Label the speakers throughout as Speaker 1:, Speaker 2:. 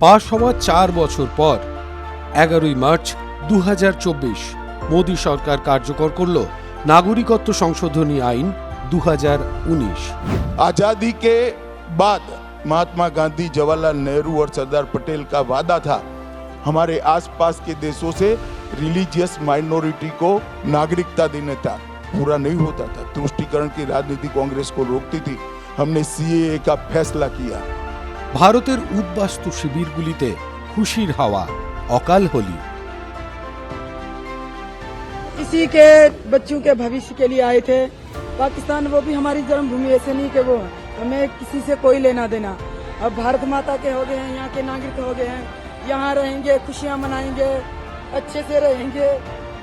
Speaker 1: পাশ হওয়া চার বছর পর এগারোই মার্চ দু মোদী সরকার কার্যকর করল নাগরিকত্ব সংশোধনী আইন দু
Speaker 2: आजादी के बाद महात्मा गांधी जवाहरलाल नेहरू और सरदार पटेल का वादा था हमारे आसपास के देशों से रिलीजियस माइनॉरिटी को नागरिकता देने था पूरा नहीं होता था तुष्टिकरण की राजनीति कांग्रेस को रोकती थी हमने सीएए का फैसला किया
Speaker 1: ভারতের উদ্বাস্তু শিবিরগুলিতে খুশির হাওয়া অকাল হোলি
Speaker 3: इसी के बच्चों के भविष्य के लिए आए थे पाकिस्तान वो भी हमारी जन्मभूमि ऐसे नहीं कि वो हमें किसी से कोई लेना देना अब भारत माता के हो गए हैं यहाँ के नागरिक हो गए हैं यहाँ रहेंगे खुशियाँ मनाएंगे अच्छे से रहेंगे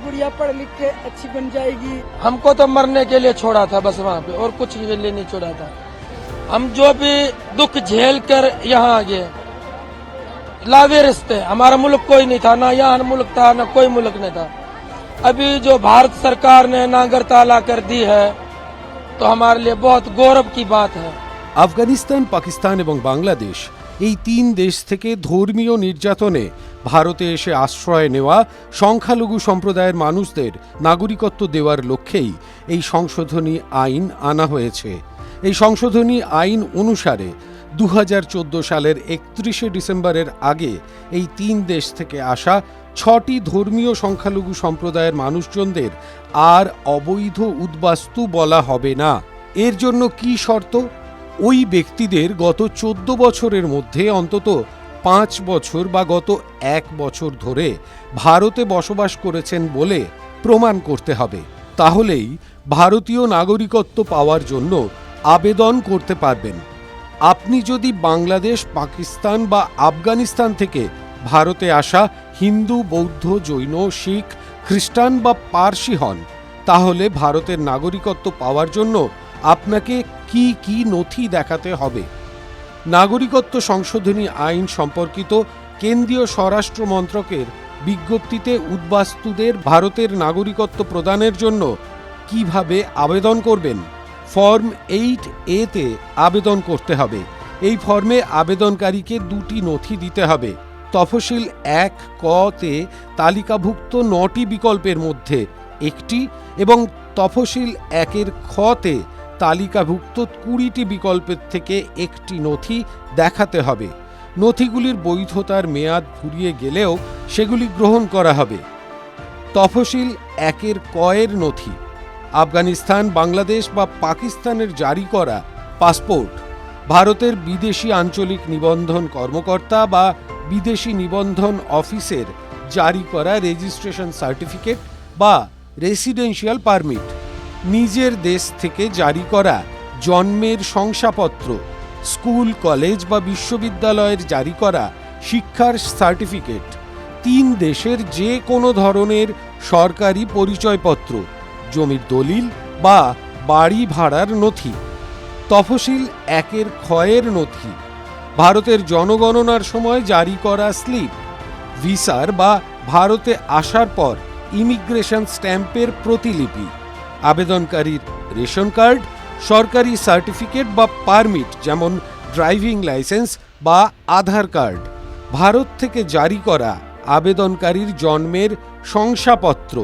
Speaker 3: गुड़िया पढ़ लिख के अच्छी बन जाएगी
Speaker 4: हमको तो मरने के लिए छोड़ा था बस वहाँ पे और कुछ के लिए नहीं छोड़ा था हम जो भी दुख झेल कर यहाँ आ गए लावे रिश्ते हमारा मुल्क कोई नहीं था ना यहाँ मुल्क था ना कोई मुल्क नहीं था अभी जो भारत सरकार ने नागरिकता ला कर दी है तो हमारे लिए बहुत गौरव की बात है
Speaker 1: আফগানিস্তান পাকিস্তান এবং বাংলাদেশ এই তিন দেশ থেকে ধর্মীয় নির্যাতনে ভারতে এসে আশ্রয় নেওয়া সংখ্যালঘু সম্প্রদায়ের মানুষদের নাগরিকত্ব দেওয়ার লক্ষ্যেই এই সংশোধনী আইন আনা হয়েছে এই সংশোধনী আইন অনুসারে দু হাজার চোদ্দ সালের একত্রিশে ডিসেম্বরের আগে এই তিন দেশ থেকে আসা ছটি ধর্মীয় সংখ্যালঘু সম্প্রদায়ের মানুষজনদের আর অবৈধ উদ্বাস্তু বলা হবে না। এর জন্য কি শর্ত? ওই ব্যক্তিদের গত চোদ্দ বছরের মধ্যে অন্তত পাঁচ বছর বা গত এক বছর ধরে ভারতে বসবাস করেছেন বলে প্রমাণ করতে হবে। তাহলেই ভারতীয় নাগরিকত্ব পাওয়ার জন্য আবেদন করতে পারবেন। আপনি যদি বাংলাদেশ, পাকিস্তান বা আফগানিস্তান থেকে ভারতে আসা হিন্দু, বৌদ্ধ, জৈন, শিখ, খ্রিস্টান বা পার্সি হন, তাহলে ভারতের নাগরিকত্ব পাওয়ার জন্য আপনাকে কি কি নথি দেখাতে হবে? নাগরিকত্ব সংশোধনী আইন সম্পর্কিত কেন্দ্রীয় স্বরাষ্ট্র মন্ত্রকের বিজ্ঞপ্তিতে উদ্বাস্তুদের ভারতের নাগরিকত্ব প্রদানের জন্য কীভাবে আবেদন করবেন? ফর্ম এইট এতে আবেদন করতে হবে। এই ফর্মে আবেদনকারীকে দুটি নথি দিতে হবে। তফসিল এক ক তে তালিকাভুক্ত নটি বিকল্পের মধ্যে একটি এবং তফসিল একের খতে তালিকাভুক্ত কুড়িটি বিকল্পের থেকে একটি নথি দেখাতে হবে। নথিগুলির বৈধতার মেয়াদ ফুরিয়ে গেলেও সেগুলি গ্রহণ করা হবে। তফসিল একের কয়ের নথি আফগানিস্তান, বাংলাদেশ বা পাকিস্তানের জারি করা পাসপোর্ট, ভারতের বিদেশি আঞ্চলিক নিবন্ধন কর্মকর্তা বা বিদেশি নিবন্ধন অফিসের জারি করা রেজিস্ট্রেশন সার্টিফিকেট বা রেসিডেন্সিয়াল পারমিট, নিজের দেশ থেকে জারি করা জন্মের শংসাপত্র, স্কুল, কলেজ বা বিশ্ববিদ্যালয়ের জারি করা শিক্ষার সার্টিফিকেট, তিন দেশের যে কোনো ধরনের সরকারি পরিচয়পত্র। জমির দলিল বা বাড়ি ভাড়ার নথি, তফসিল একের ক্ষয়ের নথি, ভারতের জনগণনার সময় জারি করা স্লিপ, ভিসার বা ভারতে আসার পর ইমিগ্রেশন স্ট্যাম্পের প্রতিলিপি, আবেদনকারীর রেশন কার্ড, সরকারি সার্টিফিকেট বা পারমিট যেমন ড্রাইভিং লাইসেন্স বা আধার কার্ড, ভারত থেকে জারি করা আবেদনকারীর জন্মের শংসাপত্র,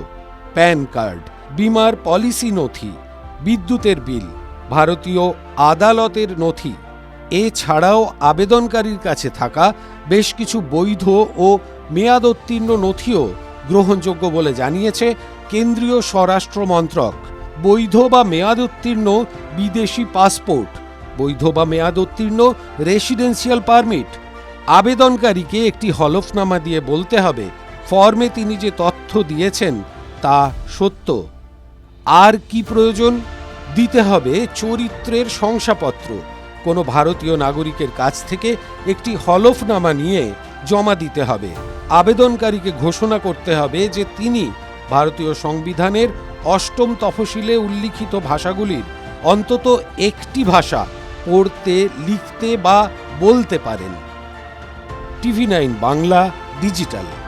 Speaker 1: প্যান কার্ড। বিমার পলিসি নথি, বিদ্যুতের বিল, ভারতীয় আদালতের নথি, এছাড়াও আবেদনকারীর কাছে থাকা বেশ কিছু বৈধ ও মেয়াদোত্তীর্ণ নথিও গ্রহণযোগ্য বলে জানিয়েছে কেন্দ্রীয় স্বরাষ্ট্র মন্ত্রক। বৈধ বা মেয়াদোত্তীর্ণ বিদেশি পাসপোর্ট, বৈধ বা মেয়াদোত্তীর্ণ রেসিডেন্সিয়াল পারমিট, আবেদনকারীকে একটি হলফনামা দিয়ে বলতে হবে। ফর্মে তিনি যে তথ্য দিয়েছেন তা সত্য। আর কি প্রয়োজন? দিতে হবে চরিত্রের শংসাপত্র। কোনো ভারতীয় নাগরিকের কাছ থেকে একটি হলফনামা নিয়ে জমা দিতে হবে। আবেদনকারীকে ঘোষণা করতে হবে যে তিনি ভারতীয় সংবিধানের অষ্টম তফসিলে উল্লিখিত ভাষাগুলির অন্তত একটি ভাষা পড়তে, লিখতে বা বলতে পারেন। TV nine Bangla digital.